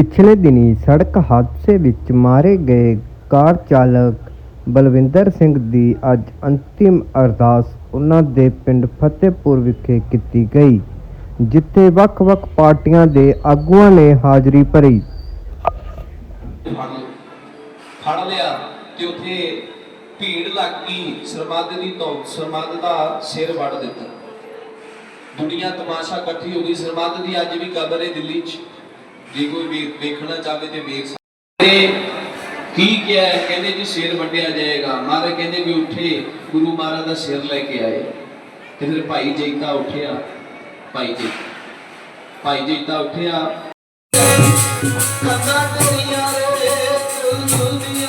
ਪਿਛਲੇ ਦਿਨੀ ਸੜਕ ਹਾਦਸੇ ਵਿੱਚ ਮਾਰੇ ਗਏ ਕਾਰ ਚਾਲਕ ਬਲਵਿੰਦਰ ਸਿੰਘ ਦੀ ਅੱਜ ਅੰਤਿਮ ਅਰਦਾਸ ਉਹਨਾਂ ਦੇ ਪਿੰਡ ਫਤਿਹਪੁਰ ਵਿਖੇ ਕੀਤੀ ਗਈ, ਜਿੱਥੇ ਵੱਖ-ਵੱਖ ਪਾਰਟੀਆਂ ਦੇ ਆਗੂਆਂ ਨੇ ਹਾਜ਼ਰੀ ਭਰੀ। ਫੜ ਲਿਆ ਤੇ ਉੱਥੇ ਭੀੜ ਲੱਗ ਗਈ। ਸਰਮੱਦ ਦੀ ਤੋਂ ਸਰਮੱਦ ਦਾ ਸਿਰ ਵੱਢ ਦਿੱਤਾ। ਦੁਨੀਆ ਤਮਾਸ਼ਾ ਇਕੱਠੀ ਹੋ ਗਈ। ਸਰਮੱਦ ਦੀ ਅੱਜ ਵੀ ਕਬਰ ਹੈ ਦਿੱਲੀ 'ਚ। ਜੇ ਕੋਈ ਵੇ- ਵੇਖਣਾ ਚਾਹਵੇ ਤੇ ਵੇਖ ਸਕਦੇ ਕੀ ਕਿਹਾ ਕਹਿੰਦੇ ਜੀ ਸਿਰ ਵੱਢਿਆ ਜਾਏਗਾ। ਮਹਾਰਾਜ ਕਹਿੰਦੇ ਵੀ ਉੱਠੇ, ਗੁਰੂ ਮਹਾਰਾਜ ਦਾ ਸਿਰ ਲੈ ਕੇ ਆਏ। ਤੇ ਫਿਰ ਭਾਈ ਜੈਤਾ ਉੱਠਿਆ। ਭਾਈ ਜੀ ਭਾਈ ਜੈਤਾ ਉੱਠਿਆ। ਕੰਨਾਂ ਤੇਰੀਆਂ ਰੇ ਚੁਲਦੀਆਂ ਆਨੂੰ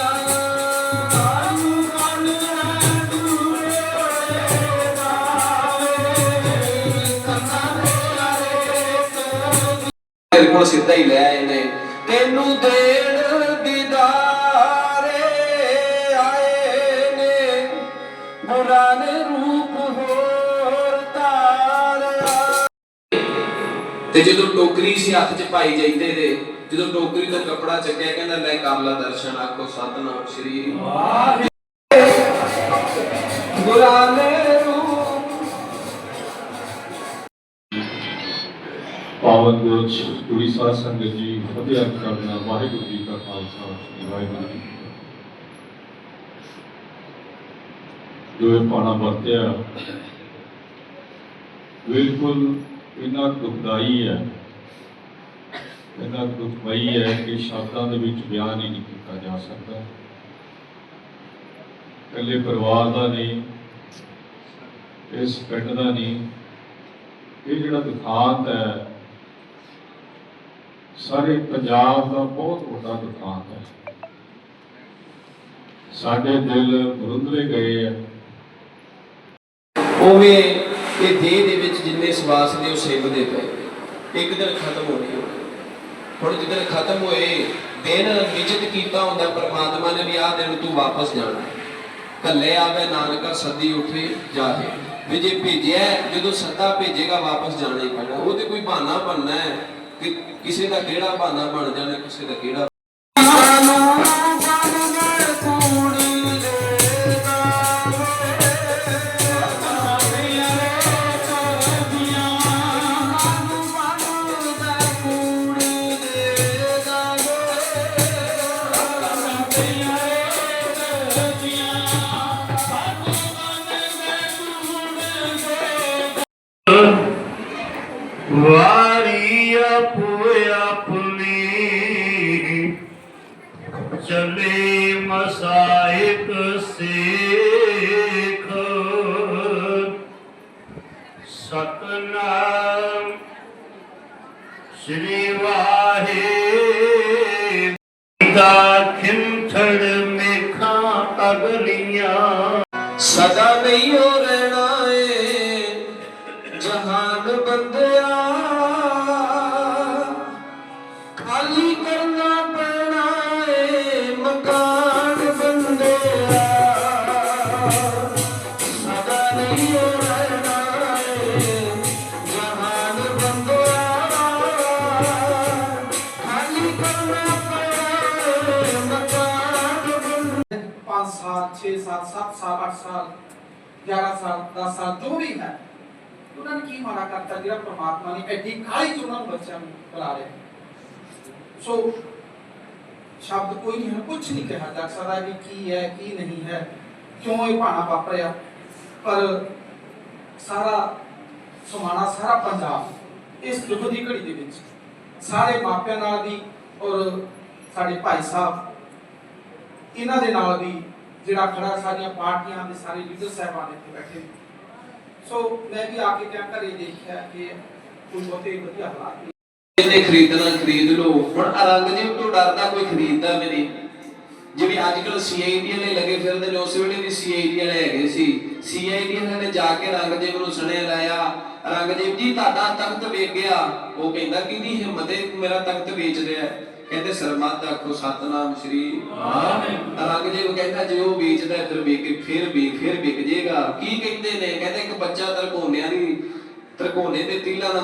ਤੇਰੇ ਕੋਲ ਸਿੱਧਾ ਹੀ ਲੈ ਆਏ ਨੇ। ਤੈਨੂੰ ਦੇਣ ਦੀਦਾਰੇ ਆਏ ਨੇ। ਗੁਰਾਂ ਨੇ ਰੂਪ ਹੋਰ ਤਾਰਿਆ ਤੇ ਜਦੋਂ ਟੋਕਰੀ ਸੀ ਹੱਥ 'ਚ ਪਾਈ ਜਾਂਦੇ ਦੇ ਜਦੋਂ ਟੋਕਰੀ ਦਾ ਕੱਪੜਾ ਚੱਕਿਆ ਕਹਿੰਦਾ ਲੈ ਕਰ ਲਾ ਦਰਸ਼ਨ ਆਖੋ ਸਤਨਾਮ ਸ਼੍ਰੀ ਗੁਰਾਂ ਨੇ ਪਾਵਨ ਗੁਰਜ ਪੂਰੀ ਸਾਧ ਸੰਗਤ ਜੀ, ਫਤਿਹ ਕਰਨਾ ਵਾਹਿਗੁਰੂ ਜੀ ਕਾ ਖਾਲਸਾ, ਸ੍ਰੀ ਵਾਹਿਗੁਰੂ ਜੀ ਜੋ ਇਹ ਪਾਣਾ ਵਰਤਿਆ, ਬਿਲਕੁਲ ਇੰਨਾ ਦੁਖਦਾਈ ਹੈ, ਇੰਨਾ ਦੁਖਦਾਈ ਹੈ ਕਿ ਸ਼ਬਦਾਂ ਦੇ ਵਿੱਚ ਬਿਆਨ ਹੀ ਨਹੀਂ ਕੀਤਾ ਜਾ ਸਕਦਾ। ਇਕੱਲੇ ਪਰਿਵਾਰ ਦਾ ਨਹੀਂ, ਇਸ ਪਿੰਡ ਦਾ ਨਹੀਂ, ਇਹ ਜਿਹੜਾ ਦੁਖਾਂਤ ਹੈ ਸਾਰੇ ਪੰਜਾਬ ਦਾ ਬਹੁਤ ਵੱਡਾ ਦੁਖਾਂਤ ਹੈ। ਸਾਡੇ ਦਿਲ ਬਰੁੰਦਲੇ ਗਏ ਆ। ਉਵੇਂ ਇਹ ਦੇਹ ਦੇ ਵਿੱਚ ਜਿੰਨੇ ਸਵਾਸ ਨੇ ਉਹ ਸੇਵਦੇ ਪਏ। ਇੱਕ ਦਿਨ ਖਤਮ ਹੋਣੀ ਹੁਣ ਜਿੱਦਣ ਖਤਮ ਹੋਏ, ਦਿਨ ਨਿਜਤ ਕੀਤਾ ਹੁੰਦਾ ਪਰਮਾਤਮਾ ਨੇ ਵੀ ਆਹ ਦਿਨ ਤੂੰ ਵਾਪਸ ਜਾਣਾ। ਕੱਲੇ ਆਵੇ ਨਾਨਕਾ ਸੱਦੀ ਉਠੇ ਜਾਹੇ। ਵੀ ਜੇ ਭੇਜਿਆ, ਜਦੋਂ ਸੱਦਾ ਭੇਜੇਗਾ ਵਾਪਸ ਜਾਣਾ ਹੀ ਪੈਣਾ। ਉਹ ਤੇ ਕੋਈ ਬਹਾਨਾ ਬਣਨਾ ਹੈ। ਕਿ ਕਿਸੇ ਦਾ ਕਿਹੜਾ ਬਹਾਨਾ ਬਣ ਜਾਣਾ ਕਿਸੇ ਦਾ ਕਿਹੜਾ ਵਾਰੀ ਆਪੋ ਆਪਣੀ ਚਲੇ ਮਸਾਇਕ ਸੇਖ। ਸਤਨਾਮ ਸ੍ਰੀ ਵਾਹੇ ਦਾ ਖਿੰਥੜ ਮੇਖਾਂ ਅਗਲੀਆਂ ਸਦਾ ਨਹੀਂ ਹੋ ਰਹਿਣਾ ਏ। ਜਹਾਨ ਬੰਦਿਆ साल सात साल आठ साल ग्यारह साल दस साल जो भी है ਉਹਨਾਂ ਨੇ ਕੀ ਮਾੜਾ ਕਰਤਾ ਜਿਹੜਾ ਪ੍ਰਮਾਤਮਾ ਨੇ ਐਡੀ ਕਾਲੀ ਚ ਉਹਨਾਂ ਨੂੰ ਬੱਚਿਆਂ ਨੂੰ ਬੁਲਾ ਰਿਹਾ ਸੋ ਸ਼ਬਦ ਕੋਈ ਨਹੀਂ ਹੈ ਕੁਝ ਨਹੀਂ ਕਿਹਾ ਜਾ ਸਕਦਾ ਵੀ ਕੀ ਹੈ ਕੀ ਨਹੀਂ ਹੈ ਕਿਉਂ ਇਹ ਭਾਣਾ ਵਾਪਰਿਆ ਪਰ ਸਾਰਾ ਸਮਾਣਾ ਸਾਰਾ ਪੰਜਾਬ ਇਸ ਦੁੱਖ ਦੀ ਘੜੀ ਦੇ ਵਿੱਚ ਸਾਰੇ ਮਾਪਿਆਂ ਨਾਲ ਵੀ ਔਰ ਸਾਡੇ ਭਾਈ ਸਾਹਿਬ ਇਹਨਾਂ ਦੇ ਨਾਲ ਵੀ ਜਿਹੜਾ ਖੜਾ ਸਾਰੀਆਂ ਪਾਰਟੀਆਂ ਦੇ ਸਾਰੇ ਲੀਡਰ ਸਾਹਿਬਾਨ ਇੱਥੇ ਬੈਠੇ ਨੇ। ਸੋ ਮੈਂ ਵੀ ਆ ਕੇ ਕਿਹਾ ਘਰੇ ਦੇਖਿਆ ਕਿ ਕੋਈ ਬਹੁਤੇ ਵਧੀਆ ਹਾਲਾਤ ਨਹੀਂ। ਜਿਹਨੇ ਖਰੀਦਣਾ ਖਰੀਦ ਲਓ। ਹੁਣ ਔਰੰਗਜ਼ੇਬ ਤੋਂ ਡਰਦਾ, ਕੋਈ ਖਰੀਦਦਾ ਵੀ ਨਹੀਂ। ਜਿਵੇਂ ਅੱਜ ਕੱਲ ਸੀਆਈਡੀ ਵਾਲੇ ਲੱਗੇ ਫਿਰਦੇ ਨੇ, ਉਸ ਵੇਲੇ ਵੀ ਸੀਆਈਡੀ ਵਾਲੇ ਹੈਗੇ ਸੀ। ਸੀਆਈਡੀ ਵਾਲੇ ਨੇ ਜਾ ਕੇ ਔਰੰਗਜ਼ੇਬ ਨੂੰ ਸੁਣਿਆ, ਲਾਇਆ। ਔਰੰਗਜ਼ੇਬ ਜੀ, ਤੁਹਾਡਾ ਤਖਤ ਵੇਚ ਗਿਆ। ਉਹ ਕਹਿੰਦਾ ਕਿਹਦੀ ਹਿੰਮਤ ਹੈ, ਮੇਰਾ ਤਖਤ ਵੇਚ ਰਿਹਾ ਕਹਿੰਦੇ ਸਰਮੱਤ ਆਖੋ ਸਤਨਾਮ ਸ਼੍ਰੀ ਆਮੀਨ। ਔਰੰਗਜ਼ੇਬ ਕਹਿੰਦਾ, ਜੇ ਉਹ ਵੇਚਦਾ ਇੱਧਰ ਫਿਰ ਵੇਚ ਫਿਰ ਵੀ ਫਿਰ ਵਿਕ ਜੇਗਾ। ਕੀ ਕਹਿੰਦੇ ਨੇ? ਕਹਿੰਦੇ ਇੱਕ ਬੱਚਾ ਤਰਕੋਨਿਆਂ ਦੀ ਤਰਕੋਨੇ ਦੇ ਤੀਲਾ ਦਾ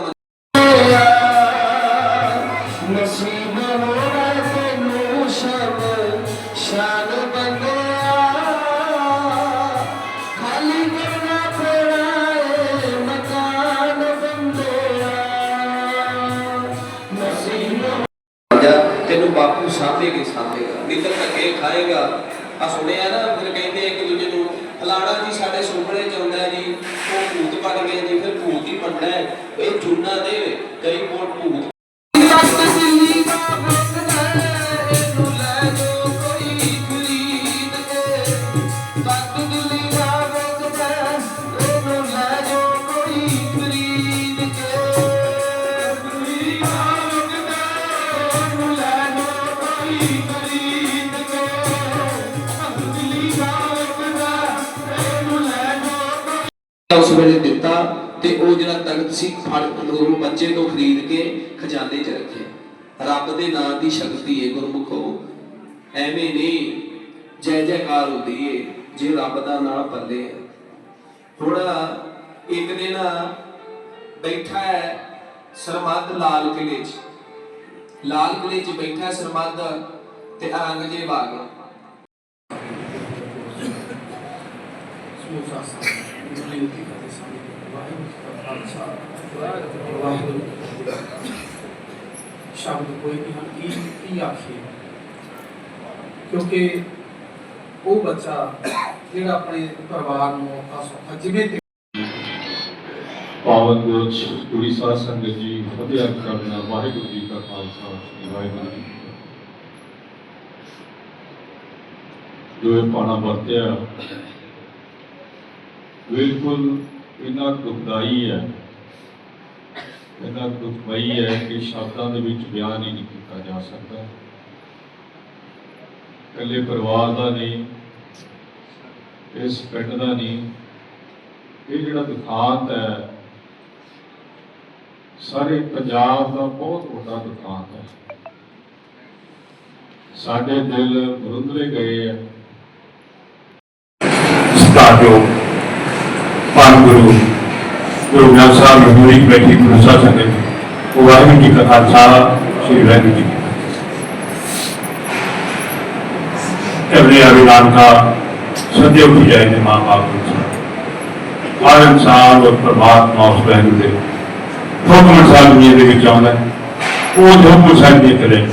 ਬਾਪੂ ਸਾਂਭੇਗੇ ਸਾਂਭੇਗਾ ਨਹੀਂ ਤਾਂ ਧੱਕੇ ਖਾਏਗਾ ਆ ਸੁਣਿਆ ਨਾ, ਫਿਰ ਕਹਿੰਦੇ ਇੱਕ ਦੂਜੇ ਨੂੰ, ਫਲਾਣਾ ਜੀ ਸਾਡੇ ਸੁਪਨੇ ਚ ਆਉਂਦਾ ਜੀ, ਉਹ ਭੂਤ ਬਣ ਗਏ ਜੀ, ਫਿਰ ਭੂਤ ਹੀ ਬਣਨਾ ਹੈ। ਇਹ ਚੂਨਾ ਦੇ ਕਈ ਉਸ ਵੇਲੇ ਦਿੱਤਾ ਤੇ ਉਹ ਜਿਹੜਾ ਤਖਤ ਸੀ, ਫੜ ਗੁਰੂ ਬੱਚੇ ਤੋਂ ਖਰੀਦ ਕੇ ਖਜ਼ਾਨੇ 'ਚ ਰੱਖਿਆ। ਰੱਬ ਦੇ ਨਾਮ ਦੀ ਸ਼ਕਤੀ ਹੈ ਗੁਰਮੁਖੋ। ਐਵੇਂ ਨਹੀਂ, ਜੈ ਜੈਕਾਰ ਹੁੰਦੀ ਏ, ਜੇ ਰੱਬ ਦਾ ਨਾਮ ਪੱਲੇ ਹੈ ਹੁਣ ਇੱਕ ਦਿਨ ਬੈਠਾ ਹੈ ਸਰਮੱਦ ਲਾਲ ਕਿਲੇ 'ਚ। ਲਾਲ ਕਿਲੇ 'ਚ ਬੈਠਾ ਹੈ ਤੇ ਔਰੰਗਜ਼ੇਬ ਆ ਗਿਆ ਸਮੂਸਾ ਸਾਹਿਬ ਜੀ ਦੀ ਕਦੇ ਸਾਹਮਣੇ ਵਾਹਿਗੁਰੂ ਜੀ ਕਾ ਖਾਲਸਾ ਵਾਹਿਗੁਰੂ ਜੀ ਕੀ ਫਤਿਹ। ਸ਼ਬਦ ਕੋਈ ਵੀ ਹਨ ਕੀ ਕੀ ਆਖੀਏ ਕਿਉਂਕਿ ਉਹ ਬੱਚਾ ਜਿਹੜਾ ਆਪਣੇ ਪਰਿਵਾਰ ਨੂੰ ਔਖਾ ਸੌਖਾ ਜਿਵੇਂ ਤੇ ਪਾਵਨ ਗੁਰੂ ਗੁਰੀ ਸਾਧ ਸੰਗਤ ਜੀ ਫਤਿਹ ਅਰਜ਼ ਕਰਨਾ, ਵਾਹਿਗੁਰੂ ਜੀ ਕਾ ਖਾਲਸਾ, ਵਾਹਿਗੁਰੂ ਜੀ ਜੋ ਇਹ ਪਾਣਾ ਵਰਤਿਆ ਬਿਲਕੁਲ ਇੰਨਾ ਦੁਖਦਾਈ ਹੈ, ਇੰਨਾ ਦੁਖਮਈ ਹੈ ਕਿ ਸ਼ਬਦਾਂ ਦੇ ਵਿੱਚ ਬਿਆਨ ਹੀ ਨਹੀਂ ਕੀਤਾ ਜਾ ਸਕਦਾ। ਇਕੱਲੇ ਪਰਿਵਾਰ ਦਾ ਨਹੀਂ, ਇਸ ਪਿੰਡ ਦਾ ਨਹੀਂ। ਇਹ ਜਿਹੜਾ ਦੁਖਾਂਤ ਹੈ, ਸਾਰੇ ਪੰਜਾਬ ਦਾ ਬਹੁਤ ਵੱਡਾ ਦੁਖਾਂਤ ਹੈ। ਸਾਡੇ ਦਿਲ ਬਰੁੰਦਲੇ ਗਏ ਆ ਸਤਾਜੋ ਪਾਨ ਗੁਰੂ ਗੁਰੂ ਗ੍ਰੰਥ ਸਾਹਿਬ ਨੂੰ ਮੂਰੀ ਬੈਠੀ ਗੁਰੂ ਵਾਹਿਗੁਰੂ ਜੀ ਕਾ ਖਾਲਸਾ, ਸ੍ਰੀ ਵਾਹਿਗੁਰੂ ਜੀ ਕੀ ਫਤਿਹ। ਅਗਲੇ ਅਭਿਮਾਨ ਦਾ ਸਦੇ ਉੱਠ ਜਾਏ ਨੇ ਮਾਂ ਬਾਪ ਹਰ ਇਨਸਾਨ ਉਹ ਪਰਮਾਤਮਾ ਉਸ ਵਾਹਿਗੁਰੂ ਦੇ ਹੁਕਮ ਅਨੁਸਾਰ ਦੁਨੀਆ ਦੇ ਵਿੱਚ ਆਉਂਦਾ ਉਹ ਜੋ ਹੁਕਮ ਸਾਡੇ ਕਰੇ